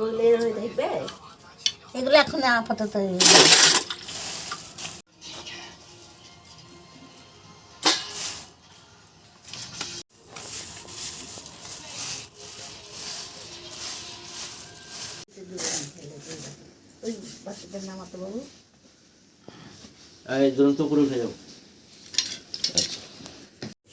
বললে এরকম দেখবে? এগুলো এখন আপাতত ওই বাচ্চাদের নামাতো বাবু? এই দুরন্ত করে উঠে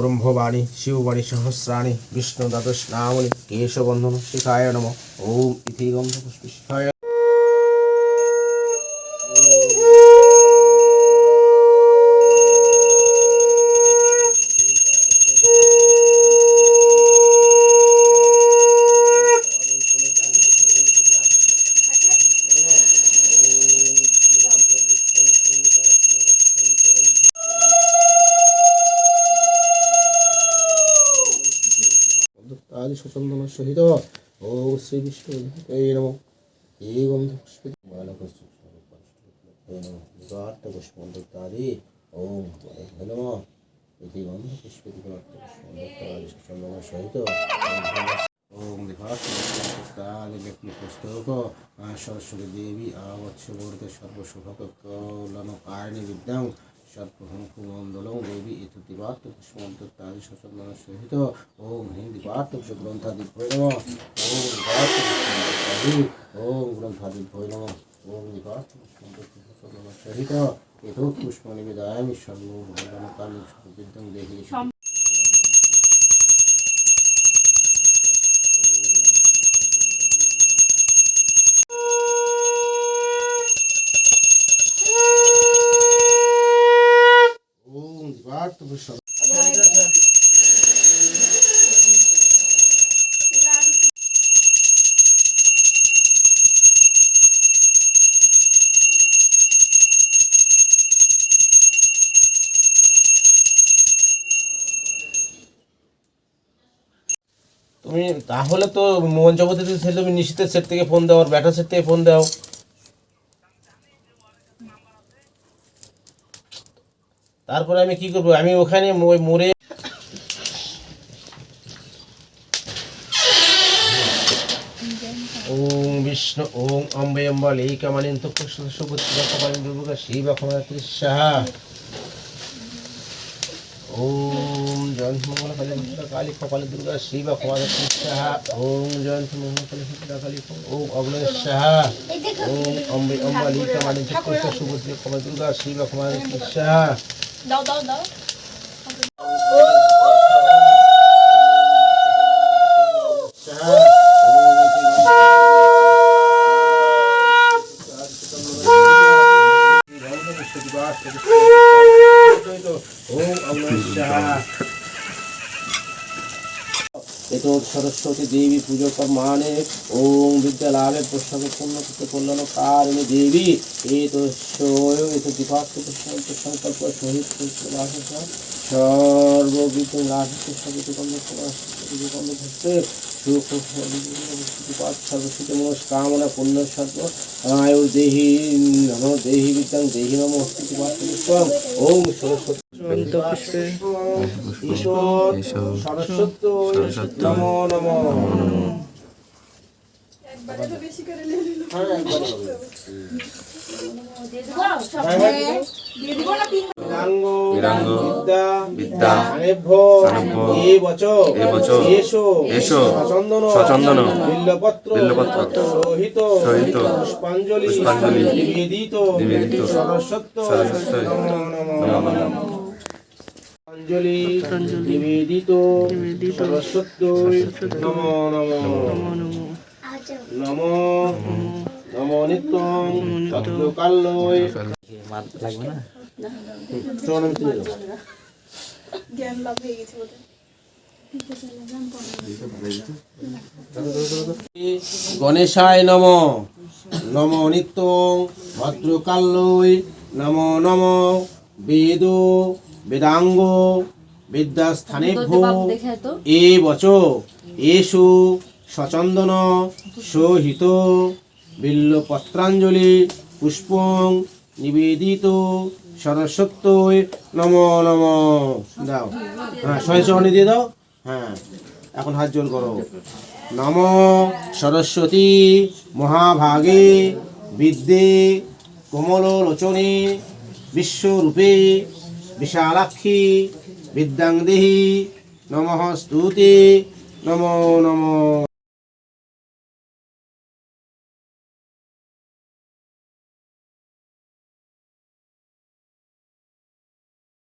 ব্রহ্মবাণী শিববাণী সহস্রাণী বিষ্ণু দ্বাদশ নামনি কেশবন্ধন শিখায় নম। ওম ইতি গন্ধ শিখায় সচন্দন সহিত ও শ্রী বিষ্ণু এই গন্ধ পুষ্প বার্তা পুষ্পন্তাদি ওম নম। ইতি গন্ধ পুষ্প আদি সচন্দন সহিত ওম বিভাতি ব্যক্তি পুস্তক সরস্বতী দেবী আবৎসবর্তে সর্বশুভক কৌলন কারিণী বিদ্যাং সর্বহংকুমণ্ডলং দেবী ইতুতিবার্ত পুষ্পন্তাদি সচন্দন সহিত। ওম হিন্দি পার্থ গ্রন্থাদি নম। ওম পুষ্পন্তাদি ওম গ্রন্থাদি সহিত। এত তুমি তাহলে তো মোহন জগতের সেট তুমি নিশীতের সেট থেকে ফোন দাও, আর ব্যাটার সেট থেকে ফোন দাও। তারপরে আমি কি করব? আমি ওখানে মোড়ে ওম বিষ্ণু, ওম অম্বে অম্বল, এই কৃষ্ণ তো দুর্গা, শিব ক্ষমাত্রী সাহা। ওম জয়ন্ত মঙ্গল কালী কপাল দুর্গা শিব ক্ষমাত্রী সাহা ওম জয়ন্ত মঙ্গল কালী ওম অগ্নি সাহা ওম অম্বে অম্বা লেইকামানিন্ত কৃষ্ণ সুপুত্র কপাল দুর্গা শিব ক্ষমাত্রী সাহা এতো সরস্বতী দেবী পুজো কর্মাণে ওম বিদ্যা লাভে প্রসাদ পূর্ণ করতে কল্যাণ কারণে দেবী এত এত দীপাত্ম সংকল্প সহিত সর্ববিদ রাধিত সবিত পুণ্য সর্ব দেহি দেহি ওম সরস্বতী ঈশ্বর সরস্বতী নমো নমো হ্যাঁ, পুষ্পাঞ্জলি নিবেদিত নিবেদিত নমো নমো অঞ্জলি নিবেদিত সরস্বত্য নমো নমো নমো নমো নিত্যং সত্যকাল্যয় লাগবে না গণেশায় নম নম নিত্যং ভদ্রকাল্যই নম নমো বেদ বেদাঙ্গ বিদ্যাস্থানেভ্যো এ বচ এষু সচন্দন সহিত বিল্লপত্রাঞ্জলি পুষ্পং নিবেদিত সরস্বত্যই নম নম। দাও। হ্যাঁ চরণে দিয়ে দাও। হ্যাঁ এখন হাত জোর করো। নম সরস্বতী মহাভাগে বিদ্যে কমল লোচনে বিশ্বরূপে বিশালাক্ষী বিদ্যাং দেহি নমঃ স্তুতি নমো নমঃ।